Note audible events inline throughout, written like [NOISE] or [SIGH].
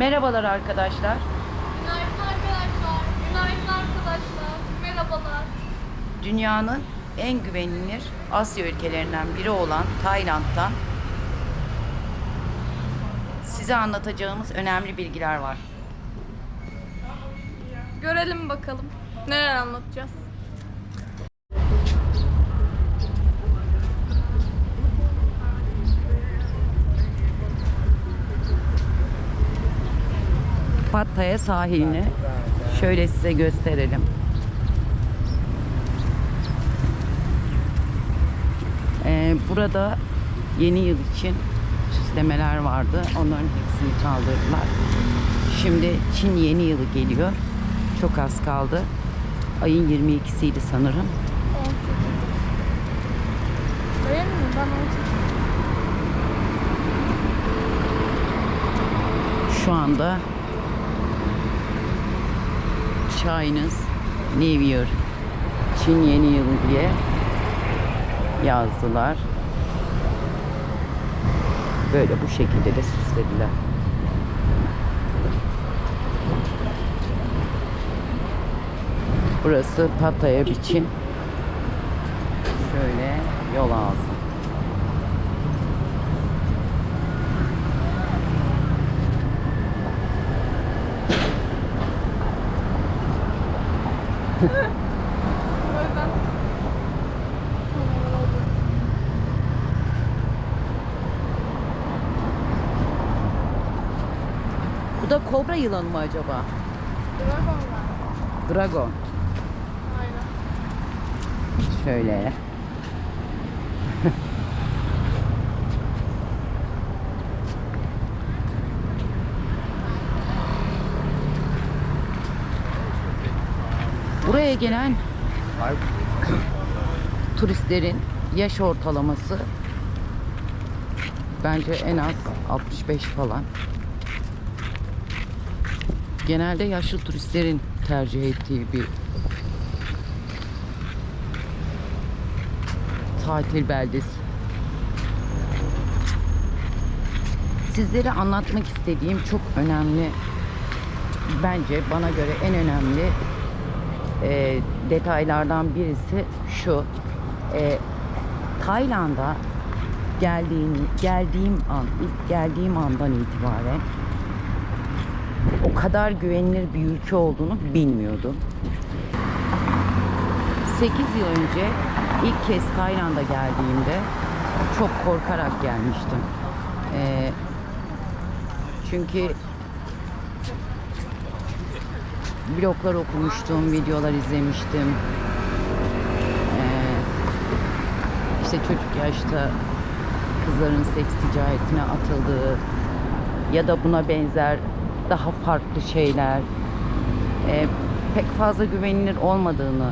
Merhabalar arkadaşlar. Günaydın arkadaşlar. Günaydın arkadaşlar. Merhabalar. Dünyanın en güvenilir Asya ülkelerinden biri olan Tayland'dan size anlatacağımız önemli bilgiler var. Görelim bakalım. Neler anlatacağız? Pattaya sahilini şöyle size gösterelim. Ee, burada yeni yıl için süslemeler vardı. Onların hepsini kaldırdılar. Şimdi Çin yeni yılı geliyor. Çok az kaldı. Ayın 22'siydi sanırım. 18. Öyle mi? Ben 18. Şu anda Chinese New Year Çin yeni yılı diye yazdılar. Böyle bu şekilde de süslediler. Burası Pattaya biçim. Şöyle yol ağzı. Bu da kobra yılanı mı acaba? Dragonlar. Dragon. Aynen. Şöyle. Buraya gelen turistlerin yaş ortalaması bence en az 65 falan. Genelde yaşlı turistlerin tercih ettiği bir tatil beldesi. Sizlere anlatmak istediğim çok önemli, bence bana göre en önemli e, detaylardan birisi şu. E, Tayland'a geldiğim, geldiğim an, ilk geldiğim andan itibaren o kadar güvenilir bir ülke olduğunu bilmiyordum. 8 yıl önce ilk kez Tayland'a geldiğimde çok korkarak gelmiştim. Ee, çünkü bloglar okumuştum, videolar izlemiştim. Ee, işte çocuk yaşta kızların seks ticaretine atıldığı ya da buna benzer daha farklı şeyler ee, pek fazla güvenilir olmadığını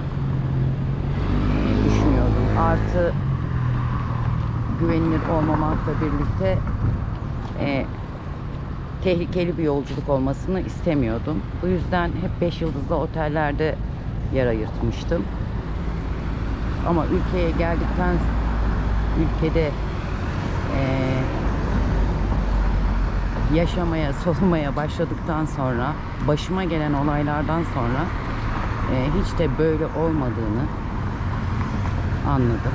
düşünüyordum. Artı güvenilir olmamakla birlikte e, tehlikeli bir yolculuk olmasını istemiyordum. Bu yüzden hep 5 yıldızlı otellerde yer ayırtmıştım. Ama ülkeye geldikten ülkede e, yaşamaya, solumaya başladıktan sonra başıma gelen olaylardan sonra e, hiç de böyle olmadığını anladım.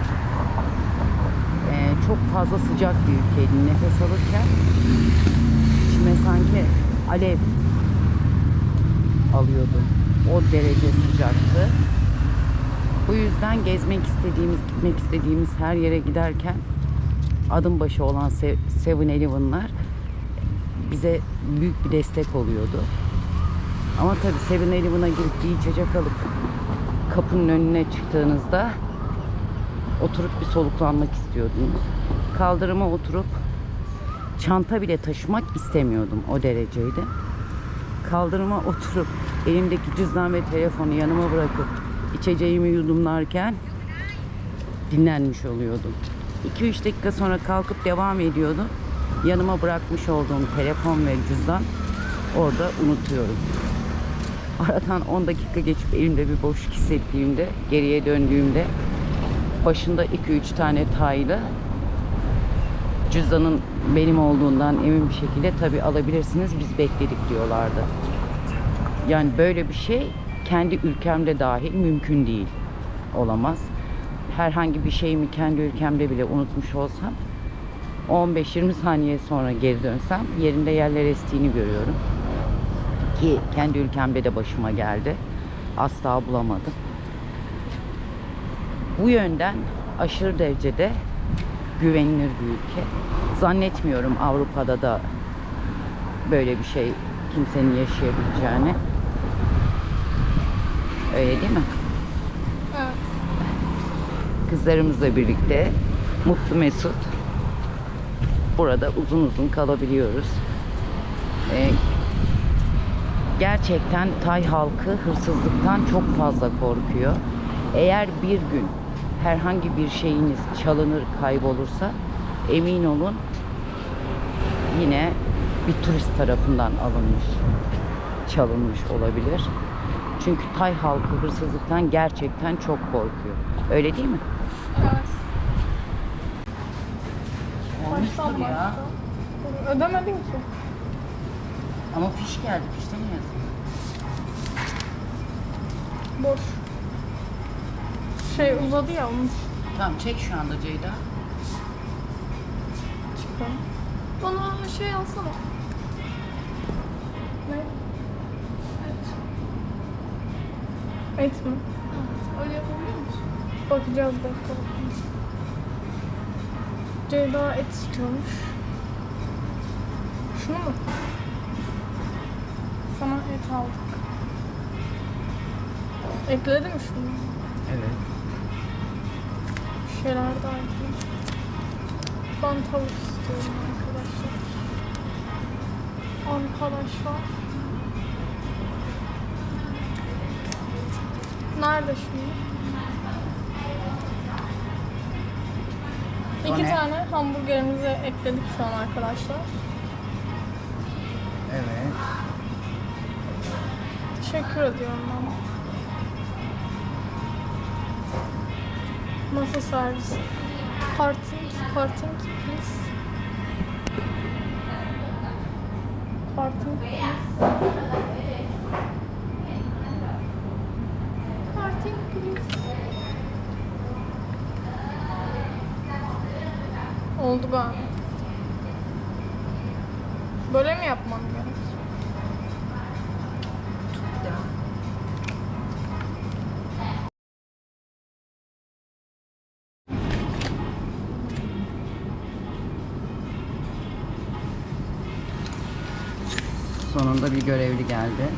Ee, çok fazla sıcak bir ülkeydi. Nefes alırken içime sanki alev alıyordum. O derece sıcaktı. Bu yüzden gezmek istediğimiz, gitmek istediğimiz her yere giderken adım başı olan 7-Eleven'lar bize büyük bir destek oluyordu. Ama tabii 7-Eleven'a girip bir içecek alıp kapının önüne çıktığınızda oturup bir soluklanmak istiyordunuz. Kaldırıma oturup çanta bile taşımak istemiyordum o dereceydi. Kaldırıma oturup elimdeki cüzdan ve telefonu yanıma bırakıp içeceğimi yudumlarken dinlenmiş oluyordum. 2-3 dakika sonra kalkıp devam ediyordum. Yanıma bırakmış olduğum telefon ve cüzdan orada unutuyorum. Aradan 10 dakika geçip elimde bir boşluk hissettiğimde, geriye döndüğümde başında 2-3 tane taylı cüzdanın benim olduğundan emin bir şekilde tabii alabilirsiniz. Biz bekledik diyorlardı. Yani böyle bir şey kendi ülkemde dahil mümkün değil. Olamaz. Herhangi bir şeyimi kendi ülkemde bile unutmuş olsam 15-20 saniye sonra geri dönsem yerinde yerler estiğini görüyorum. Ki kendi ülkemde de başıma geldi. Asla bulamadım. Bu yönden aşırı derecede güvenilir bir ülke. Zannetmiyorum Avrupa'da da böyle bir şey kimsenin yaşayabileceğini. Öyle değil mi? Evet. Kızlarımızla birlikte mutlu mesut burada uzun uzun kalabiliyoruz. Ee, gerçekten Tay halkı hırsızlıktan çok fazla korkuyor. Eğer bir gün herhangi bir şeyiniz çalınır, kaybolursa emin olun yine bir turist tarafından alınmış, çalınmış olabilir. Çünkü Tay halkı hırsızlıktan gerçekten çok korkuyor. Öyle değil mi? Evet. Olmuştur ya. Ödemedin ki. Ama fiş geldi. Fişte ne yazıyor? Boş. Şey uzadı ya onun Tamam çek şu anda Ceyda. çıkalım. Bana şey alsana. Ne? Et. Et mi? Öyle yapabiliyor musun? Bakacağız bakalım. Ceyda et istiyormuş. Şunu mu? Sana et aldık. Ekledi mi şunu? Evet. Şeyler daha ekleyeyim. Ben tavuk istiyorum arkadaşlar. Arkadaşlar. Nerede şimdi? İki ne? tane hamburgerimizi ekledik şu an arkadaşlar. Evet. Teşekkür ediyorum ben. Masa servisi. Parting, parting please. Parting please. Parting please. Oldu galiba. Sonunda bir görevli geldi.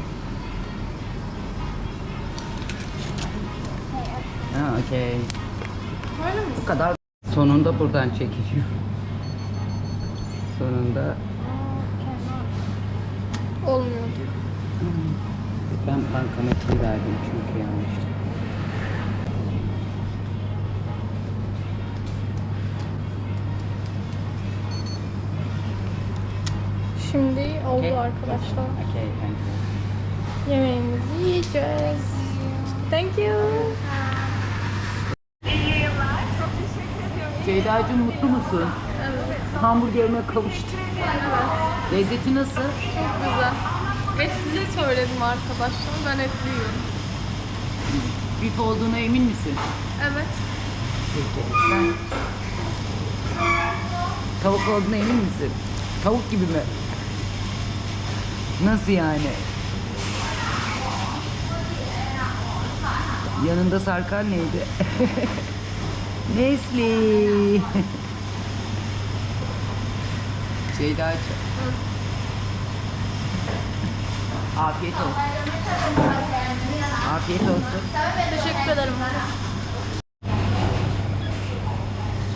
Ha okey. Bu kadar. Sonunda buradan çekiliyor. Sonunda Olmuyor. ben bankometri verdim çünkü yanlış. Şimdi oldu Okay. arkadaşlar. Okey, thank you. Yemeğimizi yiyeceğiz. Thank you. Ceyda'cığım mutlu musun? Evet. Hamburgerime kavuştum. Lezzeti nasıl? Çok güzel. Etli söyledim arkadaşlar. Ben etli yiyorum. Bif olduğuna emin misin? Evet. Peki. Sen tavuk olduğuna emin misin? Tavuk gibi mi? Nasıl yani? Yanında sarkan neydi? [LAUGHS] Nesli. [LAUGHS] Ceyda'cığım. Afiyet olsun. Afiyet olsun. Teşekkür ederim.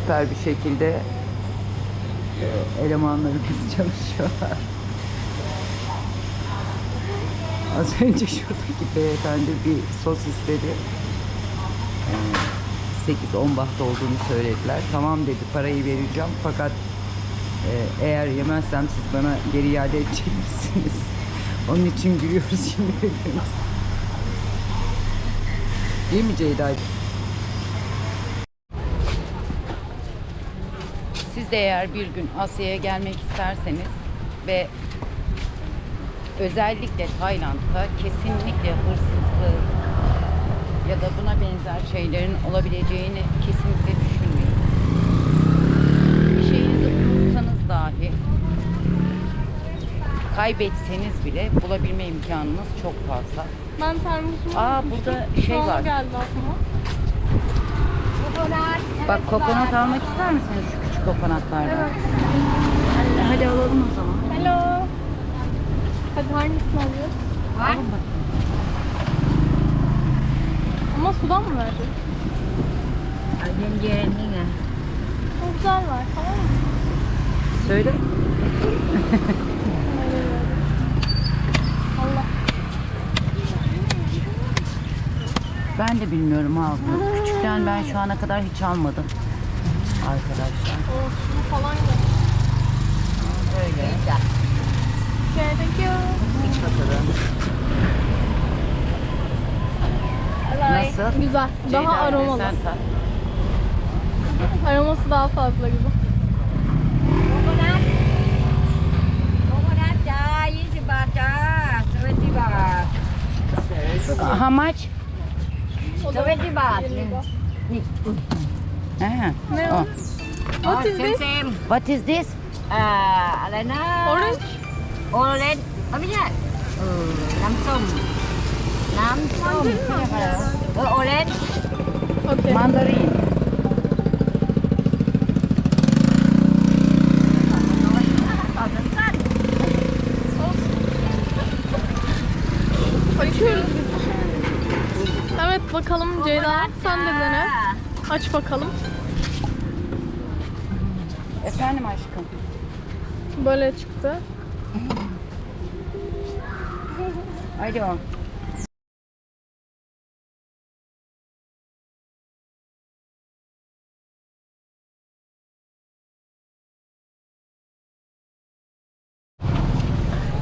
süper bir şekilde e, elemanlarımız [LAUGHS] çalışıyorlar. Az önce şuradaki beyefendi bir sos istedi. E, 8-10 baht olduğunu söylediler. Tamam dedi parayı vereceğim fakat e, eğer yemezsem siz bana geri iade edecek misiniz? [LAUGHS] Onun için gülüyoruz şimdi hepimiz. Değil mi Ceyda? Siz Siz de eğer bir gün Asya'ya gelmek isterseniz ve özellikle Tayland'da kesinlikle hırsızlık ya da buna benzer şeylerin olabileceğini kesinlikle düşünmeyin. Bir şeyinizi unutsanız dahi kaybetseniz bile bulabilme imkanınız çok fazla. Ben termosumu Aa, burada şey var. geldi aklıma. Bak kokonat almak ister misiniz şu küçük kokonatlardan? Evet. Hadi alalım o zaman. Hadi hangisini alıyoruz? Var. Ama sudan mı verdin? Az önce ya. O güzel var tamam mı? Söyle. Allah. Ben de bilmiyorum abi. Küçükten ben şu ana kadar hiç almadım. Arkadaşlar. O su falan yok. Böyle. Güzel. Okay, thank you. Nasıl? Güzel. Ceyda daha aromalı. Aroması daha fazla gibi. Kokonat. Kokonat 20 baht da 20 baht. How much? 20 baht. What is this? What is this? Uh, Alena. Orange. โอเรนจ์เอ้ยไม่ใช่เออน้ำส้ม น้ำส้ม Mandalina เขาเรียกอะไรวะเออโอเรนจ์ Okay. Mandarin. Açıyoruz biz. Evet bakalım Ceyda sen de dene. Aç bakalım. Efendim aşkım. Böyle çıktı. Alo.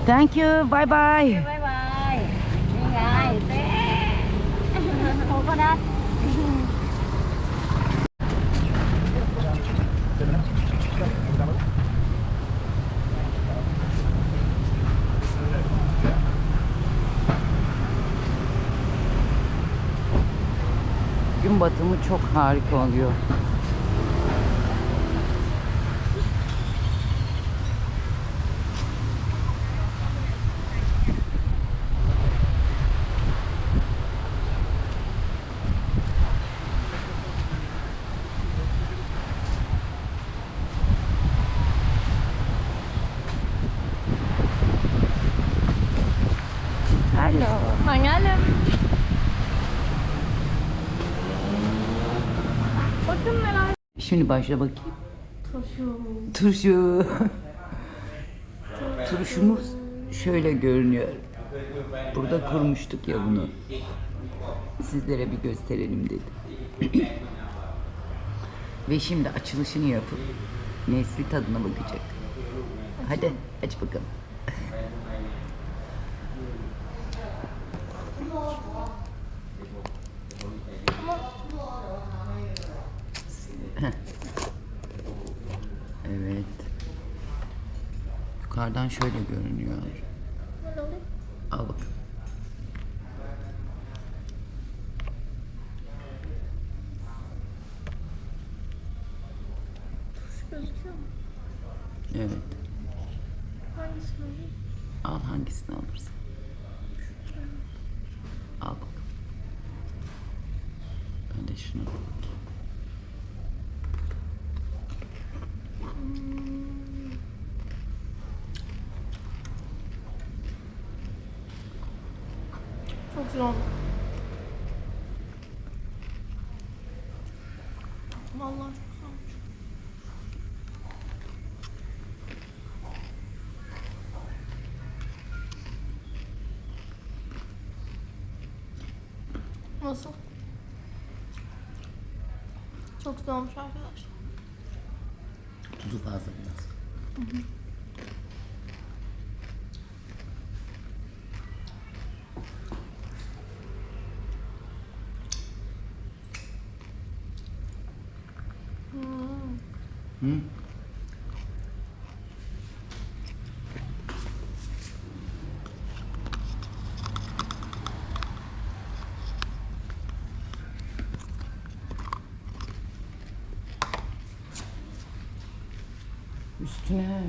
Thank you. Bye bye. บา Batımı çok harika oluyor. Bakın neler. Şimdi başla bakayım. Turşu. Turşu. Turşumuz şöyle görünüyor. Burada kurmuştuk ya bunu. Sizlere bir gösterelim dedim. Ve şimdi açılışını yapıp Nesli tadına bakacak. Hadi aç bakalım. Evet. Yukarıdan şöyle görünüyor. Al bak. Evet. Hangisini alayım? Al hangisini alırsın. Al bak. Ben de şunu bakayım. Oldu. Vallahi çok güzel olmuş. Nasıl? Çok güzel olmuş arkadaşlar. Tuzu fazla biraz. Hmm. Hı?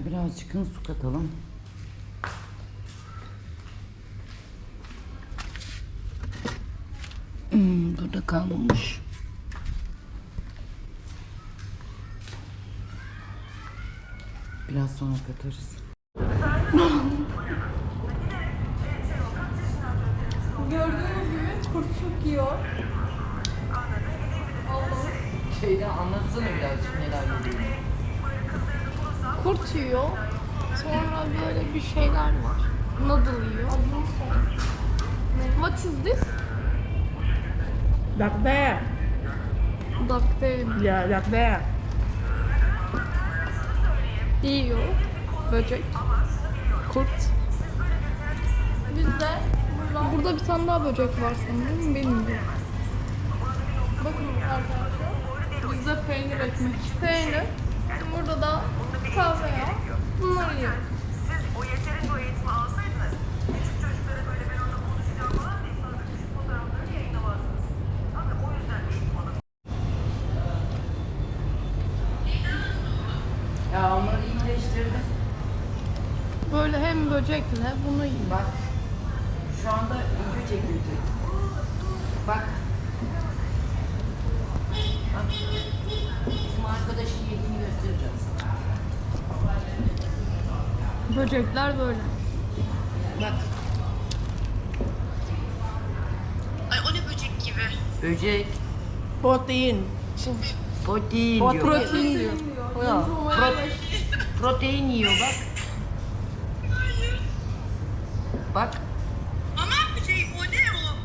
Birazcık su katalım. Hmm, burada kalmamış. Biraz sonra katarız. Gördüğünüz gibi kurt çok yiyor. Şeyden anlatsana birazcık neler oluyor. Kurt yiyor. Sonra böyle bir şeyler var. Noodle yiyor. What is this? Duck bear. Duck değil. Yeah, duck bear. Yiyor. Böcek. Kurt. Bizde burada bir tane daha böcek var sanırım. Bilmiyorum. Bakın arkadaşlar. Bizde peynir ekmek. Peynir. Burada da kahve yağı. Bunları yiyoruz. Siz o yeterince o eğitimi alsaydınız küçük çocuklara böyle ben onunla konuşacağım falan diye sonra küçük fotoğraflarını yayınlamazsınız. Tabii o yüzden eğitim alın. Ya onları iyileştirdim. Böyle hem böcekle bunu yiyor. Bak Böcekler böyle. Bak. Ay o ne böcek gibi. Böcek. Protein. Protein diyor. Protein diyor. Pro- protein yiyor bak. Bak. Aman böceği o ne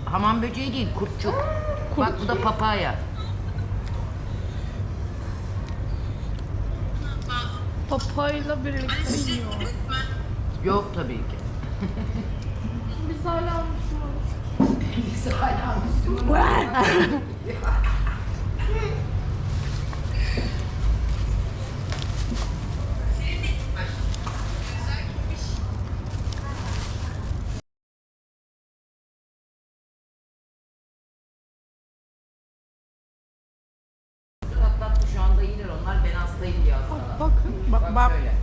o? Hamam böceği değil kurtçuk. Bak bu da papaya. Papayla birlikte yiyor. Yok tabii ki. Biz hala Müslümanız. [LAUGHS] Biz hala Müslüman. Atlattı şu anda iyiler onlar. Ben hastayım diye hastalar. Bakın Bak bak. şöyle.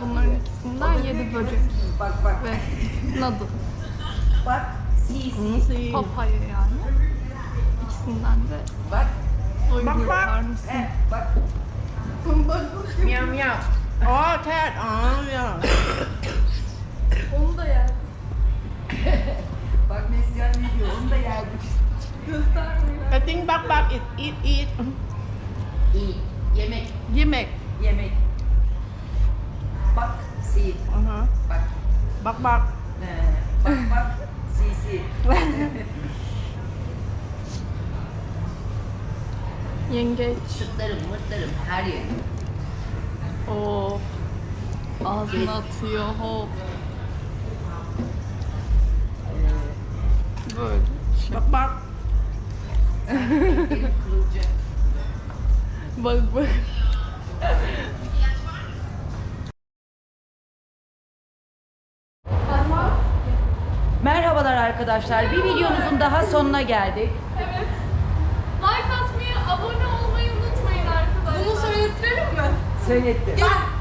Bunların ikisinden yedi böcek. Bak bak. Ve noodle. Bak. Papaya yani. İkisinden de Bak. doyuruyor bak. karnısını. He, bak. Miyav miyav. Oh, cat. Oh, yeah. Onu da yer. [LAUGHS] Bak Neslihan ne diyor? Onu da yerdik. Göstermiyor. I think bak bak it eat eat. İyi. Yemek. Yemek. Yemek. Bak. Si. Uh-huh. Bak. Bak bak. He, bak bak. Si si. Yengeç. Sırtlarım, mırtlarım her yer. Oo. Ağzına atıyor hop. Böyle. Bak bak. Bak bak. Merhabalar arkadaşlar. Bir videomuzun daha sonuna geldik. Evet. Like atmayı, abone olmayı unutmayın arkadaşlar. Bunu söylettirelim mi? Söyletti. Gel.